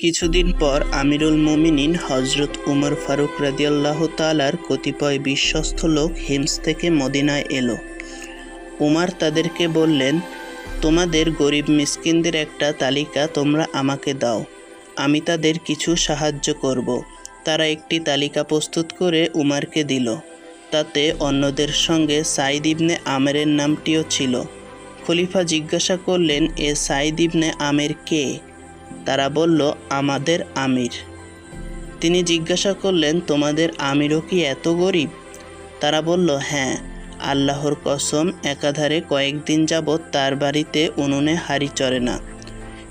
কিছুদিন পর আমিরুল মোমিনিন হজরত উমর ফারুক রাদিয়াল্লাহ তালার কতিপয় বিশ্বস্ত লোক হিমস থেকে মদিনায় এলো। উমার তাদেরকে বললেন, তোমাদের গরিব মিসকিনদের একটা তালিকা তোমরা আমাকে দাও। আমি তাদের কিছু সাহায্য করব। তারা একটি তালিকা প্রস্তুত করে উমারকে দিল। তাতে অন্যদের সঙ্গে সাইদ ইবনে আমেরের নামটিও ছিল। খলিফা জিজ্ঞাসা করলেন, এ সাইদ ইবনে আমের কে? তারা বলল, আমাদের আমির। তিনি জিজ্ঞাসা করলেন, তোমাদের আমিরও কি এত গরিব? তারা বলল হ্যাঁ আল্লাহর কসম, একাধারে কয়েকদিন যাবৎ তার বাড়িতে উনুনে হাড়ি চড়ে না।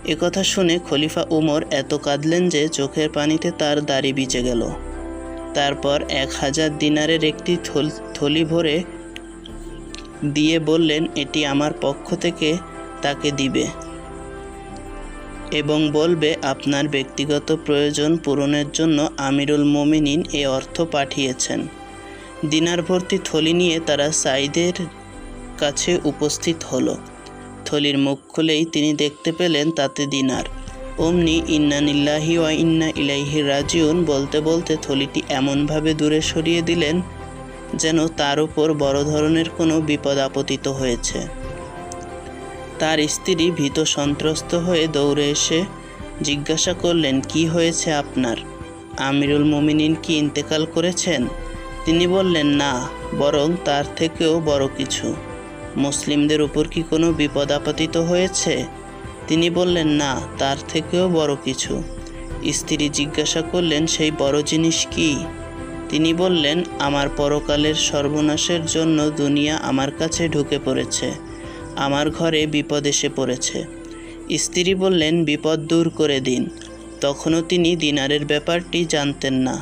একথা শুনে খলিফা উমর এত কাঁদলেন যে চোখের পানিতে তার দাড়ি বিচে গেল। তারপর এক হাজার দিনারের একটি থল- থলি ভরে দিয়ে বললেন, এটি আমার পক্ষ থেকে তাকে দিবে। এবং বলবে, আপনার ব্যক্তিগত প্রয়োজন পূরণের জন্য আমিরুল মোমিনিন এ অর্থ পাঠিয়েছেন। দিনার ভর্তি থলি নিয়ে তারা সাইদের কাছে উপস্থিত হলো। থলির মুখ খুলেই তিনি দেখতে পেলেন তাতে দিনার। অমনি, ইন্না নিল্লাহি ওয়া ইন্না ইলাইহি রাজিউন বলতে বলতে থলিটি এমনভাবে দূরে সরিয়ে দিলেন, যেন তার উপর বড় ধরনের কোনো বিপদ আপতিত হয়েছে। তার স্ত্রী ভীত সন্ত্রস্ত হয়ে দৌড়ে এসে জিজ্ঞাসা করলেন, কি হয়েছে আপনার? আমিরুল মোমিনিন কি ইন্তেকাল করেছেন? তিনি বললেন, না, বরং তার থেকেও বড় কিছু। মুসলিমদের উপর কি কোনো বিপদ আপতিত হয়েছে? তিনি বললেন, না, তার থেকেও বড় কিছু। স্ত্রী জিজ্ঞাসা করলেন, সেই বড় জিনিস কি? তিনি বললেন, আমার পরকালের সর্বনাশের জন্য দুনিয়া আমার কাছে ঢুকে পড়েছে। আমার ঘরে বিপদ এসে পড়েছে। স্ত্রী বললেন, বিপদ দূর করে দিন। তখনও তিনি দিনারের ব্যাপারটি জানতেন না।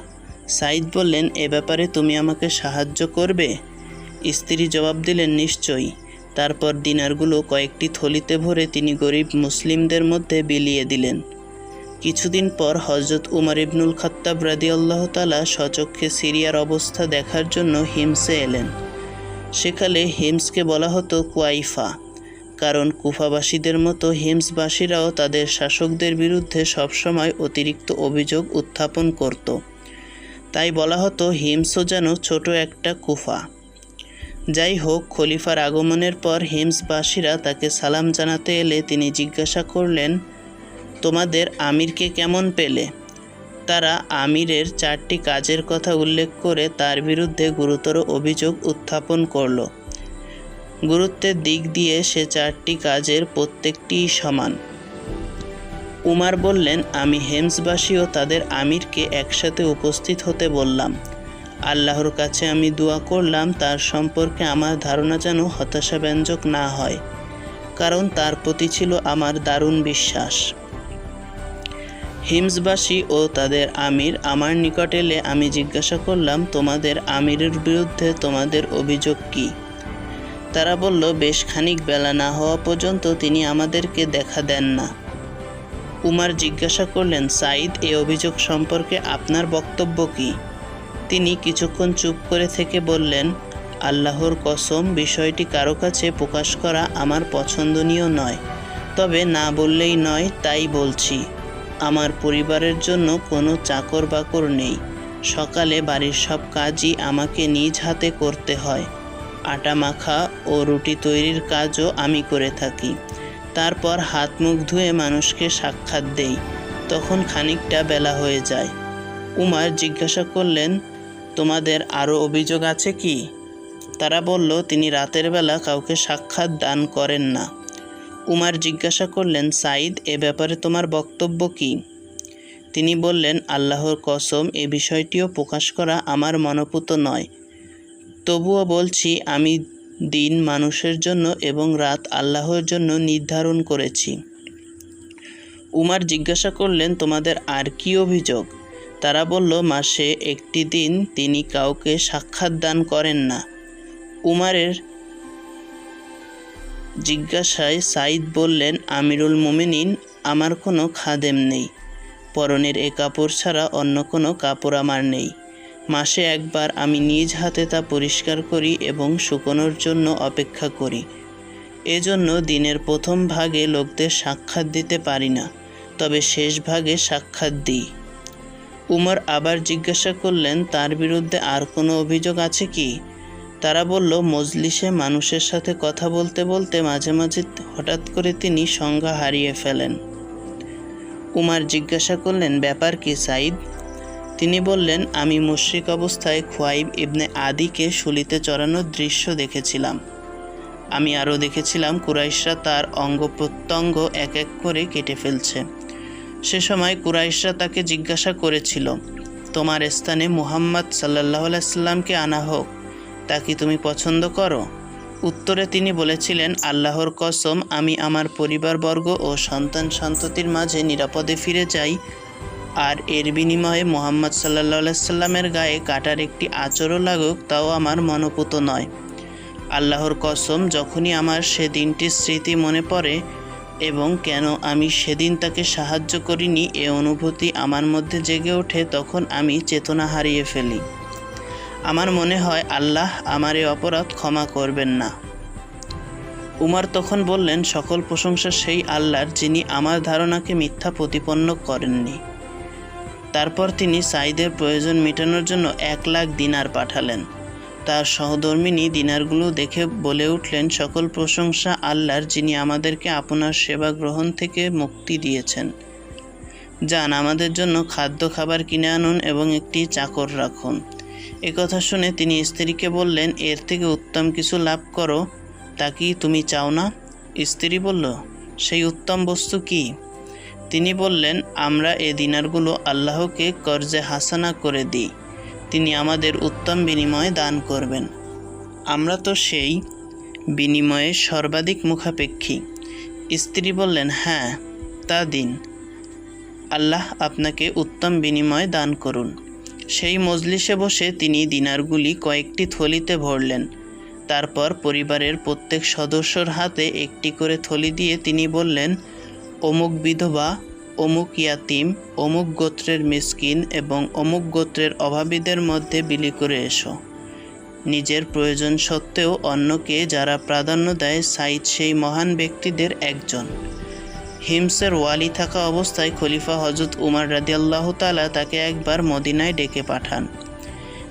সাইদ বললেন, এ ব্যাপারে তুমি আমাকে সাহায্য করবে? স্ত্রী জবাব দিলেন, নিশ্চয়ই। তারপর দিনারগুলো কয়েকটি থলিতে ভরে তিনি গরিব মুসলিমদের মধ্যে বিলিয়ে দিলেন। কিছুদিন পর হজরত উমর ইবনুল খাত্তাব রাদি আল্লাহ তালা সচক্ষে সিরিয়ার অবস্থা দেখার জন্য হিমসে এলেন। সেকালে হিমসকে বলা হতো কুয়াইফা। কারণ কুফাবাসীদের মতো হিমসবাসীরাও তাদের শাসকদের বিরুদ্ধে সবসময় অতিরিক্ত অভিযোগ উত্থাপন করত। তাই বলা হতো, হিমসও যেন ছোট একটা কুফা। যাই হোক, খলিফার আগমনের পর হিমসবাসীরা তাকে সালাম জানাতে এলে তিনি জিজ্ঞাসা করলেন, তোমাদের আমিরকে কেমন পেলে? তারা আমিরের চারটি কাজের কথা উল্লেখ করে তার বিরুদ্ধে গুরুতর অভিযোগ উত্থাপন করল। গুরুত্বের দিক দিয়ে সে চারটি কাজের প্রত্যেকটিই সমান। উমার বললেন, আমি হেমসবাসী ও তাদের আমিরকে একসাথে উপস্থিত হতে বললাম। আল্লাহর কাছে আমি দোয়া করলাম, তার সম্পর্কে আমার ধারণা যেন হতাশাব্যঞ্জক না হয়, কারণ তার প্রতি ছিল আমার দারুণ বিশ্বাস। হিমসবাসী ও তাদের আমির আমার নিকট এলে আমি জিজ্ঞাসা করলাম, তোমাদের আমিরের বিরুদ্ধে তোমাদের অভিযোগ কী? তারা বলল, বেশ খানিক বেলা না হওয়া পর্যন্ত তিনি আমাদেরকে দেখা দেন না। উমার জিজ্ঞাসা করলেন সাইদ এ অভিযোগ সম্পর্কে আপনার বক্তব্য কী? তিনি কিছুক্ষণ চুপ করে থেকে বললেন, আল্লাহর কসম, বিষয়টি কারও কাছে প্রকাশ করা আমার পছন্দনীয় নয়। তবে না বললেই নয়, তাই বলছি। আমার পরিবারের জন্য কোনো চাকর বাকর নেই। সকালে বাড়ির সব কাজই আমাকে নিজ হাতে করতে হয়। আটা মাখা ও রুটি তৈরির কাজও আমি করে থাকি। তারপর হাত মুখ ধুয়ে মানুষকে সাক্ষাৎ দেই। তখন খানিকটা বেলা হয়ে যায়। উমার জিজ্ঞাসা করলেন, তোমাদের আরও অভিযোগ আছে কি? তারা বলল, তিনি রাতের বেলা কাউকে সাক্ষাৎ দান করেন না। উমার জিজ্ঞাসা করলেন সাইদ এ ব্যাপারে তোমার বক্তব্য কী? তিনি বললেন, আল্লাহর কসম, এ বিষয়টিও প্রকাশ করা আমার মনোপুত নয়। তবুও বলছি, আমি দিন মানুষের জন্য এবং রাত আল্লাহর জন্য নির্ধারণ করেছি। উমার জিজ্ঞাসা করলেন, তোমাদের আর কি অভিযোগ? তারা বলল, মাসে একটি দিন তিনি কাউকে সাক্ষাৎ দান করেন না। উমারের জিজ্ঞাসায় সাইদ বললেন, আমিরুল মোমিনিন, আমার কোনো খাদেম নেই। পরনের এ কাপড় ছাড়া অন্য কোনো কাপড় আমার নেই। মাসে একবার আমি নিজ হাতে তা পরিষ্কার করি এবং শুকোনোর জন্য অপেক্ষা করি। এজন্য দিনের প্রথম ভাগে লোকদের সাক্ষাৎ দিতে পারি না, তবে শেষ ভাগে সাক্ষাৎ দিই। উমর আবার জিজ্ঞাসা করলেন, তার বিরুদ্ধে আর কোনো অভিযোগ আছে কি? তারা বলল, মজলিসে মানুষের সাথে কথা বলতে বলতে মাঝে মাঝে হঠাৎ করে তিনি সংজ্ঞা হারিয়ে ফেলেন। উমার জিজ্ঞাসা করলেন, ব্যাপার কি সাইদ তিনি বললেন, আমি মুশরিক অবস্থায় খোয়াইব ইবনে আদিকে শুলিতে চড়ানোর দৃশ্য দেখেছিলাম। আমি আরও দেখেছিলাম, কুরাইশরা তার অঙ্গ প্রত্যঙ্গ এক এক করে কেটে ফেলছে। সে সময় কুরাইশরা তাকে জিজ্ঞাসা করেছিল, তোমার স্থানে মুহাম্মদ সাল্লাহ সাল্লামকে আনা হোক, তা কি তুমি পছন্দ করো? উত্তরে তিনি বলেছিলেন, আল্লাহর কসম, আমি আমার পরিবারবর্গ ও সন্তান সন্ততির মাঝে নিরাপদে ফিরে যাই আর এর বিনিময়ে মোহাম্মদ সাল্লাহ সাল্লামের গায়ে কাটার একটি আচরও লাগুক, তাও আমার মনোপুত নয়। আল্লাহর কসম, যখনই আমার সে দিনটির স্মৃতি মনে পড়ে এবং কেন আমি সেদিন তাকে সাহায্য করিনি, এ অনুভূতি আমার মধ্যে জেগে ওঠে, তখন আমি চেতনা হারিয়ে ফেলি। আমার মনে হয়, আল্লাহ আমার এ অপরাধ ক্ষমা করবেন না। উমার তখন বললেন, সকল প্রশংসা সেই আল্লাহর, যিনি আমার ধারণাকে মিথ্যা প্রতিপন্ন করেননি। তারপর তিনি সাইদের প্রয়োজন মেটানোর জন্য এক লাখ দিনার পাঠালেন। তার সহধর্মিনী দিনারগুলো দেখে বলে উঠলেন, সকল প্রশংসা আল্লাহর, যিনি আমাদেরকে আপনার সেবা গ্রহণ থেকে মুক্তি দিয়েছেন। যান, আমাদের জন্য খাদ্য খাবার কিনে আনুন এবং একটি চাকর রাখুন। কথা শুনে তিনি স্ত্রীকে বললেন, এর থেকে উত্তম কিছু লাভ করো। তা কি তুমি চাও না? স্ত্রী বলল, সেই উত্তম বস্তু কি? তিনি বললেন, আমরা এ দিনারগুলো আল্লাহকে কর্জে হাসানা করে দিই। তিনি আমাদের উত্তম বিনিময়ে দান করবেন। আমরা তো সেই বিনিময়ে সর্বাধিক মুখাপেক্ষী। স্ত্রী বললেন হ্যাঁ তা দিন। আল্লাহ আপনাকে উত্তম বিনিময় দান করুন। সেই মজলিসে বসে তিনি দিনারগুলি কয়েকটি থলিতে ভরলেন। তারপর পরিবারের প্রত্যেক সদস্যর হাতে একটি করে থলি দিয়ে তিনি বললেন অমুক বিধবা, অমুক ইয়াতিম, অমুক গোত্রের মিসকিন এবং অমুক গোত্রের অভাবীদের মধ্যে বিলি করে এসো। নিজের প্রয়োজন সত্ত্বেও অন্যকে যারা প্রাধান্য দেয় সাইদ সেই মহান ব্যক্তিদের একজন। হিমসের ওয়ালি থাকা অবস্থায় খলিফা হজরত উমার রাদিয়াল্লাহ তালা তাকে একবার মদিনায় ডেকে পাঠান।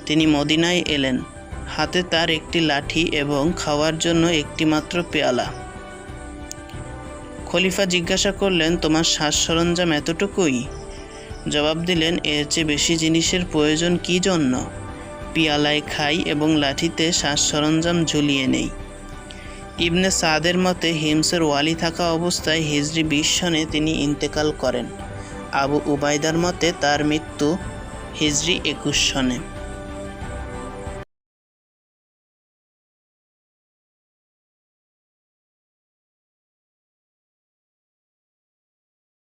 তিনি মদিনায় এলেন। হাতে তার একটি লাঠি এবং খাওয়ার জন্য একটি মাত্র পেয়ালা। খলিফা জিজ্ঞাসা করলেন, তোমার সাজ সরঞ্জাম এতটুকুই? জবাব দিলেন, এর চেয়ে বেশি জিনিসের প্রয়োজন কি জন্য? পিয়ালায় খাই এবং লাঠিতে সাজ সরঞ্জাম ঝুলিয়ে নেই। ইবনে সাদের মতে, হিমসের ওয়ালি থাকা অবস্থায় হিজরি বিশ সনে তিনি ইন্তেকাল করেন। আবু উবাইদার মতে, তার মৃত্যু হিজরি একুশ সনে।